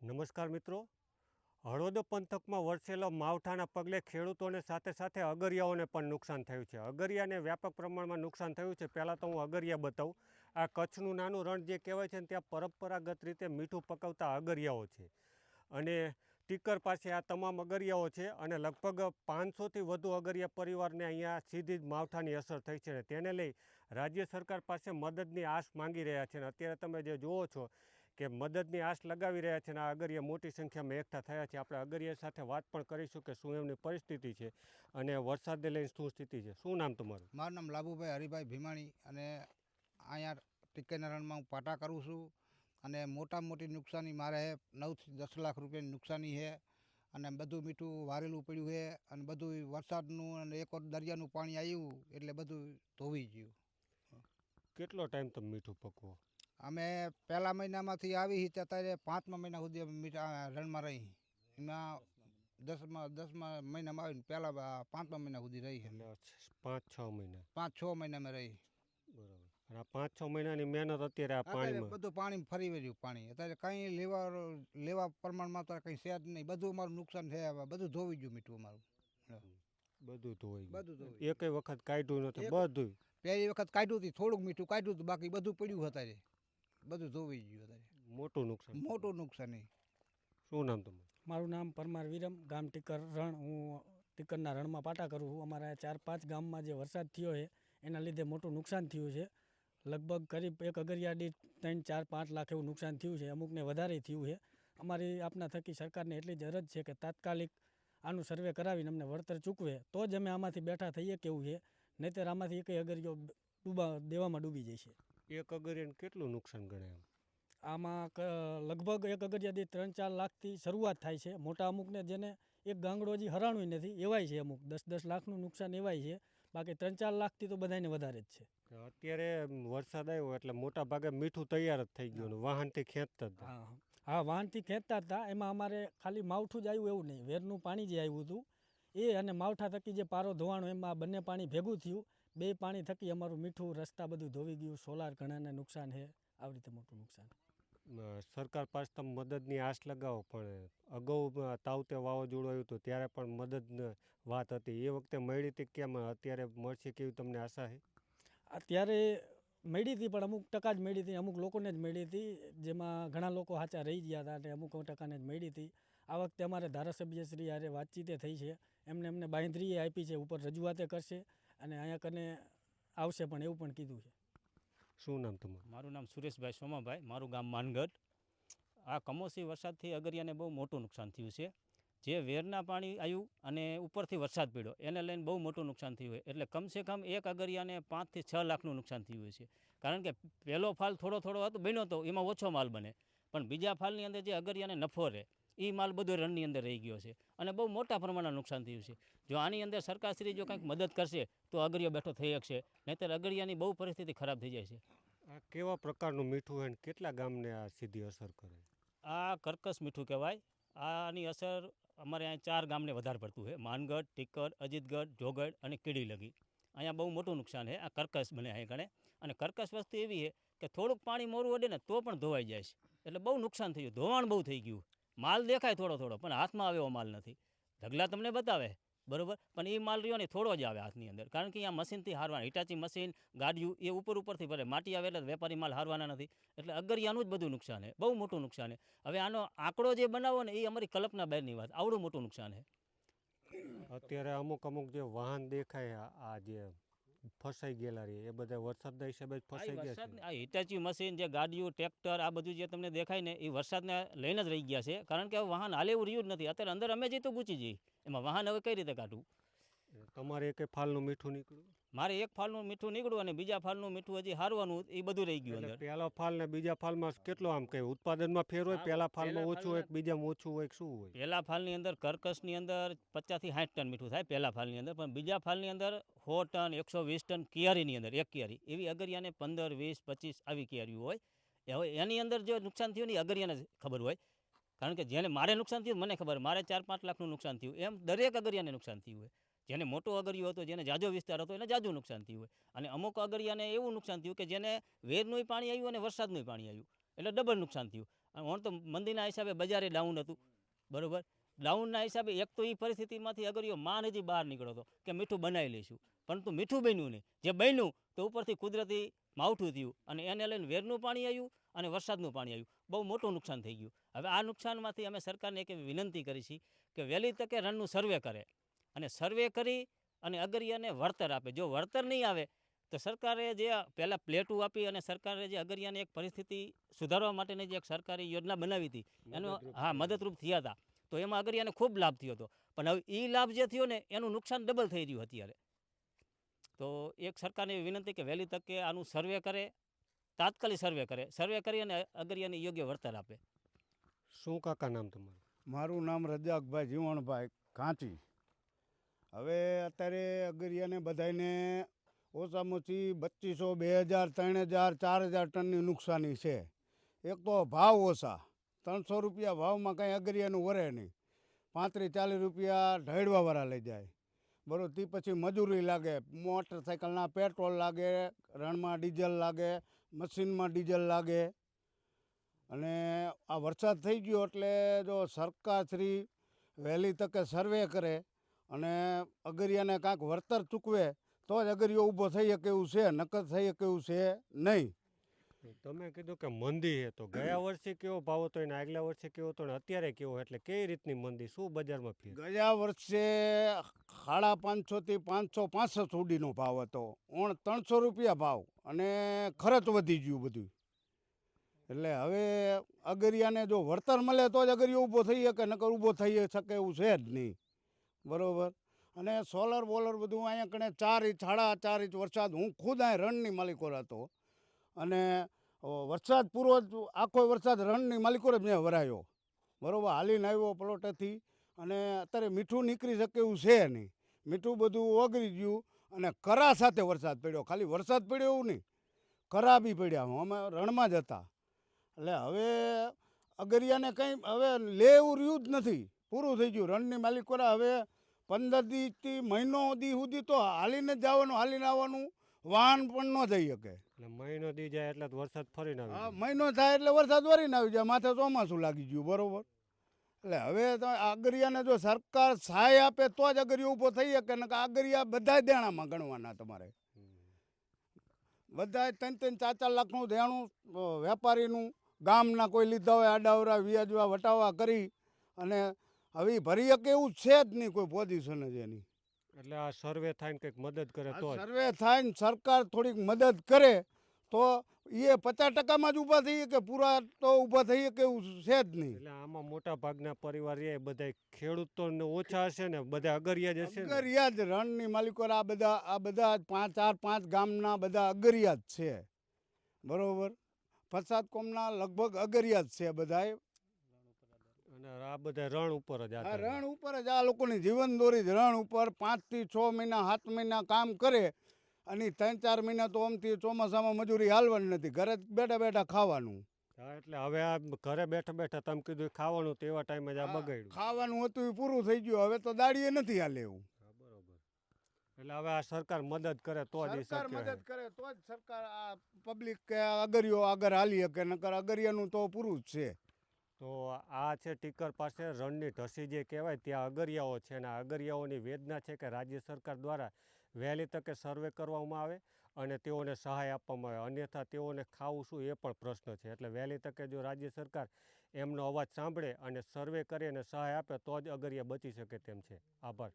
નમસ્કાર મિત્રો. હળવદ પંથકમાં વરસેલા માવઠાના પગલે ખેડૂતોને સાથે સાથે અગરિયાઓને પણ નુકસાન થયું છે. અગરિયાને વ્યાપક પ્રમાણમાં નુકસાન થયું છે. પહેલાં તો હું અગરિયા બતાવું. આ કચ્છનું નાનું રણ જે કહેવાય છે ને, ત્યાં પરંપરાગત રીતે મીઠું પકવતા અગરિયાઓ છે. અને ટીકર પાસે આ તમામ અગરિયાઓ છે અને લગભગ પાંચસોથી વધુ અગરિયા પરિવારને અહીંયા સીધી જ માવઠાની અસર થઈ છે અને તેને લઈ રાજ્ય સરકાર પાસે મદદની આશ માંગી રહ્યા છે અને અત્યારે તમે જે જુઓ છો કે મદદની આશ લગાવી રહ્યા છે અને આ અગરિયા મોટી સંખ્યામાં એકઠા થયા છે. આપણે અગરિયા સાથે વાત પણ કરીશું કે શું એમની પરિસ્થિતિ છે અને વરસાદને લઈને શું સ્થિતિ છે. શું નામ તમારું? મારું નામ લાભુભાઈ હરિભાઈ ભીમાણી અને અહીંયા ટીકેના રણમાં હું પાટા કરું છું અને મોટા મોટી નુકસાની મારે નવથી દસ લાખ રૂપિયાની નુકસાની છે અને બધું મીઠું વારેલું પડ્યું છે અને બધું વરસાદનું અને એક દરિયાનું પાણી આવ્યું એટલે બધું ધોવી ગયું. કેટલો ટાઈમ તમે મીઠું પકવો? અમે પહેલા મહિનામાંથી આવી હતી અત્યારે પાંચમા મહિના સુધી અમે રણમાં રહી એમાં દસમા દસમા મહિનામાં આવીને પહેલા પાંચમા મહિના સુધી રહી એટલે પાંચ છ મહિના. પાંચ છ મહિનામાં રહી બરાબર. અને આ પાંચ છ મહિનાની મહેનત અત્યારે આ પાણીમાં. બધું પાણી ફરી વળ્યું પાણી. અત્યારે કંઈ લેવા લેવા પ્રમાણમાં અત્યારે કંઈ છે જ નહીં. બધું અમારું નુકસાન થયા બધું ધોવી ગયું મીઠું અમારું. બધું ધોઈ બધું ધોઈ એક વખત કાઢ્યું નથી બધું પહેલી વખત કાઢ્યું હતું થોડુંક મીઠું કાઢ્યું હતું બાકી બધું પડ્યું અત્યારે. બધું ધોવી ગયું અત્યારે. મોટું નુકસાન મોટું નુકસાન નહીં શું નામ તમારું? મારું નામ પરમાર વિરમ ગામ ટીકર રણ. હું ટીકરના રણમાં પાટા કરું છું. અમારા ચાર પાંચ ગામમાં જે વરસાદ થયો છે એના લીધે મોટું નુકસાન થયું છે. લગભગ કરીબ એક અગરિયા દીઠ ત્રણ ચાર પાંચ લાખ એવું નુકસાન થયું છે. અમુકને વધારે થયું છે. અમારી આપના થકી સરકારને એટલી જ અરજ છે કે તાત્કાલિક આનું સર્વે કરાવીને અમને વળતર ચૂકવે. તો જ અમે આમાંથી બેઠા થઈએ કેવું છે. નહીંતર આમાંથી એકય અગરિયો ડૂબા દેવામાં ડૂબી જશે. એક અગરિયાને કેટલું નુકસાન ગણે એમ? આમાં લગભગ એક અગરિયાથી ત્રણ ચાર લાખથી શરૂઆત થાય છે. મોટા અમુકને જેને એક ગાંગડો હજી હરાણું નથી એવાય છે અમુક. દસ દસ લાખનું નુકસાન એવાય છે. બાકી ત્રણ ચાર લાખથી તો બધાને વધારે જ છે. અત્યારે વરસાદ આવ્યો એટલે મોટા ભાગે મીઠું તૈયાર જ થઈ ગયું વાહનથી ખેંચતા હતા. હા હા. વાહનથી ખેંચતા હતા. એમાં અમારે ખાલી માવઠું જ આવ્યું એવું નહીં. વેરનું પાણી જે આવ્યું હતું એ અને માવઠા થકી જે પારો ધોવાણો એમાં બંને પાણી ભેગું થયું. બે પાણી થકી અમારું મીઠું રસ્તા બધું ધોવી ગયું સોલાર ઘણાને નુકસાન છે. આવી રીતે મોટું નુકસાન. સરકાર પાસે તમે મદદની આશ લગાવો પણ અગાઉ તાવતે વાવાઝોડું આવ્યું હતું ત્યારે પણ મદદ વાત હતી. એ વખતે મળી હતી કેમ અત્યારે મળશે કેવી તમને આશા છે? અત્યારે મળી હતી પણ અમુક ટકા જ મળી હતી. અમુક લોકોને જ મળી હતી. જેમાં ઘણા લોકો સાચા રહી ગયા હતા અને અમુક ટકાને જ મળી હતી. આ વખતે અમારે ધારાસભ્યશ્રી હારે વાતચીતે થઈ છે. એમને એમને બાંધરીએ આપી છે ઉપર રજૂઆતે કરશે. અને અહીંયા કને આવશે પણ એવું પણ કીધું છે. શું નામ તમારું? મારું નામ સુરેશભાઈ સોમાભાઈ. મારું ગામ માનગઢ. આ કમોસમી વરસાદથી અગરિયાને બહુ મોટું નુકસાન થયું છે. જે વેરના પાણી આવ્યું અને ઉપરથી વરસાદ પડ્યો એને લઈને બહુ મોટું નુકસાન થયું હોય. એટલે કમસે કમ એક અગરિયાને પાંચથી છ લાખનું નુકસાન થયું હોય છે. કારણ કે પહેલો ફાલ થોડો થોડો હતો બન્યો હતો એમાં ઓછો માલ બને. પણ બીજા ફાલની અંદર જે અગરિયાને નફો રહે એ માલ બધો રણની અંદર રહી ગયો છે. અને બહુ મોટા પ્રમાણમાં નુકસાન થયું છે. જો આની અંદર સરકારશ્રી જો કંઈક મદદ કરશે તો અગરિયો બેઠો થઈ શકશે. નહીંતર અગરિયાની બહુ પરિસ્થિતિ ખરાબ થઈ જાય છે. આ કેવા પ્રકારનું મીઠું હોય કેટલા ગામને આ સીધી અસર કરે? આ કર્કશ મીઠું કહેવાય. આની અસર અમારે અહીંયા ચાર ગામને વધારે પડતું છે. માનગઢ ટીકર અજીતગઢ જોગઢ અને કીડી લગી. અહીંયા બહુ મોટું નુકસાન છે. આ કર્કશ બને અહીં ગણે. અને કર્કશ વસ્તુ એવી છે કે થોડુંક પાણી મોરું અડે ને તો પણ ધોવાઈ જાય છે. એટલે બહુ નુકસાન થયું ધોવાણ બહુ થઈ ગયું. માલ દેખાય થોડો થોડો પણ હાથમાં આવ્યો માલ નથી. ઢગલા તમને બતાવે. બરોબર? પણ એ માલ રહ્યો ને થોડો જ આવે હાથની અંદર. કારણ કે અહીંયા મશીનથી હારવાના, હિટાચી મશીન, ગાડીયું, એ ઉપર ઉપરથી ભરે માટી આવે એટલે વેપારી માલ હારવાના નથી. એટલે અગરિયાનું જ બધું નુકસાન છે. બહુ મોટું નુકસાન છે. હવે આનો આંકડો જે બનાવો ને એ અમારી કલ્પના બહારની વાત. આવડું મોટું નુકસાન છે. અત્યારે અમુક અમુક જે વાહન દેખાય આ- જે ફસાઈ ગયેલા રહે. એ બધા વરસાદના હિસાબે જ ફસાઈ ગયા છે. આ હિટાચી મશીન જે ગાડીઓ ટ્રેક્ટર આ બધું જે તમને દેખાય ને એ વરસાદને લઈને જ રહી ગયા છે. કારણ કે વાહન હાલે એવું રહ્યું જ નથી. અત્યારે અંદર અમે જઈએ તો ગુચી જઈએ. એમાં વાહન હવે કઈ રીતે કાઢવું? તમારે એક ફાલનું મીઠું નીકળ્યું? મારે એક ફાલનું મીઠું નીકળ્યું અને બીજા ફાલનું મીઠું હજી હારવાનું એ બધું રહી ગયું અંદર. પહેલા ફાલ ને બીજા ફાલમાં કેટલો આમ કે ઉત્પાદનમાં ફેર હોય પહેલા ફાલમાં ઓછું હોય કે બીજામાં ઓછું હોય શું હોય? પહેલા ફાલની અંદર કર્કશની અંદર પચાસથી સાઠ ટન મીઠું થાય પહેલા ફાલની અંદર પણ બીજા ફાલની અંદર સો ટન એકસો વીસ ટન કિયારીની અંદર એક કિયારી. એવી અગરિયાને પંદર વીસ પચીસ આવી કિયારીઓ હોય. હવે એની અંદર જે નુકસાન થયું ને એ અગરિયાને ખબર હોય. કારણ કે જેને મારે નુકસાન થયું મને ખબર મારે ચાર પાંચ લાખનું નુકસાન થયું. એમ દરેક અગરિયાને નુકસાન થયું હોય. જેને મોટો અગરિયો હતો, જેને જાજો વિસ્તાર હતો, એને જાજુ નુકસાન થયું હોય. અને અમુક અગરિયાને એવું નુકસાન થયું કે જેને વેરનું પાણી આવ્યું અને વરસાદનું પાણી આવ્યું. એટલે ડબલ નુકસાન થયું. અને ઓણ તો મંદીના હિસાબે બજારે ડાઉન હતું. બરોબર? ડાઉનના હિસાબે એક તો એ પરિસ્થિતિમાંથી અગરિયો માન હજી બહાર નીકળ્યો હતો કે મીઠું બનાવી લઈશું. પરંતુ મીઠું બન્યું નહીં. જે બન્યું તો ઉપરથી કુદરતી માવઠું થયું. અને એને લઈને વેરનું પાણી આવ્યું અને વરસાદનું પાણી આવ્યું. બહુ મોટું નુકસાન થઈ ગયું. હવે આ નુકસાનમાંથી અમે સરકારને એક વિનંતી કરી છીએ કે વહેલી તકે રણનું સર્વે કરે. અને સર્વે કરી અને અગરિયાને વળતર આપે. જો વળતર નહીં આવે તો સરકારે જે પહેલાં પ્લેટું આપી અને સરકારે જે અગરિયાની એક પરિસ્થિતિ સુધારવા માટેની જે એક સરકારી યોજના બનાવી હતી એનો હા મદદરૂપ થયા હતા. તો એમાં અગરિયાને ખૂબ લાભ થયો હતો. પણ હવે એ લાભ જે થયો ને એનું નુકસાન ડબલ થઈ રહ્યું અત્યારે. તો એક સરકારને એવી વિનંતી કે વહેલી તકે આનું સર્વે કરે તાત્કાલિક સર્વે કરે. સર્વે કરી અને અગરિયાને યોગ્ય વળતર આપે. શું કાકા નામ તમારું? મારું નામ રજાકભાઈ જીવણભાઈ કાંચી. હવે અત્યારે અગરિયાને બધાને ઓછામાં ઓછી બત્રીસો બે હજાર, ત્રણ હજાર, ચાર હજાર ટનની નુકસાની છે. એક તો ભાવ ઓછા. ત્રણસો રૂપિયા ભાવમાં કાંઈ અગરિયાનું વરે નહીં. પાંત્રીસ, ચાલીસ રૂપિયા ઢળવાવાળા લઈ જાય. બરોબર, તે પછી મજૂરી લાગે, મોટરસાઇકલના પેટ્રોલ લાગે, રણમાં ડીઝલ લાગે, મશીનમાં ડીઝલ લાગે. અને આ વરસાદ થઈ ગયો એટલે જો સરકારશ્રી વહેલી તકે સર્વે કરે અને અગરિયાને કાંઈક વળતર ચૂકવે તો જ અગરિયો ઊભો થઈ શકે એવું છે નકર થઈ શકે એવું છે નહીં. તમે કીધું કે મંદી છે તો ગયા વર્ષે કેવો ભાવ હતો અને આગલા વર્ષે કેવો હતો ને અત્યારે કેવો એટલે કઈ રીતની મંદી? શું બજારમાં ફી ગયા વર્ષે સાડા પાંચસોથી પાંચસો પાસઠ સુધીનો ભાવ હતો. ઓણ ત્રણસો રૂપિયા ભાવ અને ખર્ચ વધી ગયું બધું. એટલે હવે અગરિયાને જો વળતર મળે તો જ અગરિયો ઊભો થઈ શકે નકર ઊભો થઈ શકે એવું છે જ નહીં. બરોબર? અને સોલર બોલર બધું અહીંયા કણે ચાર ઇંચ, સાડા ચાર ઇંચ વરસાદ. હું ખુદ અહીં રણની માલિકો હતો અને વરસાદ પૂરો જ, આખો વરસાદ રણની માલિકો જ મેં વરાયો. બરાબર? હાલીને આવ્યો પ્લોટેથી. અને અત્યારે મીઠું નીકળી શકે એવું છે નહીં. મીઠું બધું ઓગળી ગયું અને કરા સાથે વરસાદ પડ્યો. ખાલી વરસાદ પડ્યો એવું નહીં. કરા બી પડ્યા. અમે રણમાં જ હતા. એટલે હવે અગરિયાને કંઈ, હવે લે એવું રહ્યું જ નથી. પૂરું થઈ ગયું. રણની માલિકોરા હવે પંદર દીથી મહિનો દી સુધી તો હાલીને જ જવાનું હાલીને આવવાનું. વાહન પણ ન જઈ શકે. મહિનો દી જાય એટલે વરસાદ ફરીને આવી હા મહિનો થાય એટલે વરસાદ વરીને આવી જાય. માથે ચોમાસું લાગી ગયું બરોબર. એટલે હવે તો આગરિયાને જો સરકાર સહાય આપે તો જ અગરિયો ઊભો થઈ શકે. ને આગરિયા બધા દેણામાં ગણવાના તમારે. બધા ત્રણ ત્રણ ચાર ચાર લાખનું દેણું વેપારીનું ગામના કોઈ લીધા હોય આડાવરા વ્યાજવા વટાવા કરી અને હવે ઈ ભરી શકે એવું છે જ નહીં કોઈ પોઝિશન જ એની. એટલે આ સર્વે થાય ને કંઈક મદદ કરે તો સર્વે થાય ને સરકાર થોડીક મદદ કરે તો એ પચાસ ટકામાં જ ઊભા થઈ કે પૂરા તો ઊભા થઈ કે એવું છે જ નહીં. એટલે આમાં મોટા ભાગના પરિવાર એ બધા ખેડૂતો ને ઓછા હશે ને બધા અગરિયા જ હશે અગરિયા જ રણની માલિકો આ બધા આ બધા પાંચ ચાર પાંચ ગામના બધા અગરિયા જ છે. બરોબર? ફસાદ કોમના લગભગ અગરિયા જ છે બધાય. અને આ બધા રણ ઉપર જ આ રણ ઉપર જ આ લોકોની જીવન દોરી જ. રણ ઉપર પાંચથી છ મહિના સાત મહિના કામ કરે અને ત્રણ ચાર મહિના તો આમથી ચોમાસામાં મજૂરી હાલવાની નથી. ઘરે બેઠા બેઠા ખાવાનું. હા એટલે હવે આ ઘરે બેઠા બેઠા તમે કીધું ખાવાનું તેવા ટાઈમે જ આ બગાડ્યું. ખાવાનું હતું એ પૂરું થઈ ગયું. હવે તો દાડીએ નથી આ લેવું બરોબર. એટલે હવે આ સરકાર મદદ કરે તો જ સરકાર મદદ કરે તો જ સરકાર આ પબ્લિક કે અગરિયો આગળ હાલી શકે નકર અગરિયાનું તો પૂરું જ છે. તો આ છે ટીકર પાસે રણની ઢસી જે કહેવાય, ત્યાં અગરિયાઓ છે અને આ અગરિયાઓની વેદના છે કે રાજ્ય સરકાર દ્વારા વહેલી તકે સર્વે કરવામાં આવે અને તેઓને સહાય આપવામાં આવે. અન્યથા તેઓને ખાવું શું એ પણ પ્રશ્ન છે. એટલે વહેલી તકે જો રાજ્ય સરકાર એમનો અવાજ સાંભળે અને સર્વે કરે અને સહાય આપે, તો જ અગરિયા બચી શકે તેમ છે. આભાર.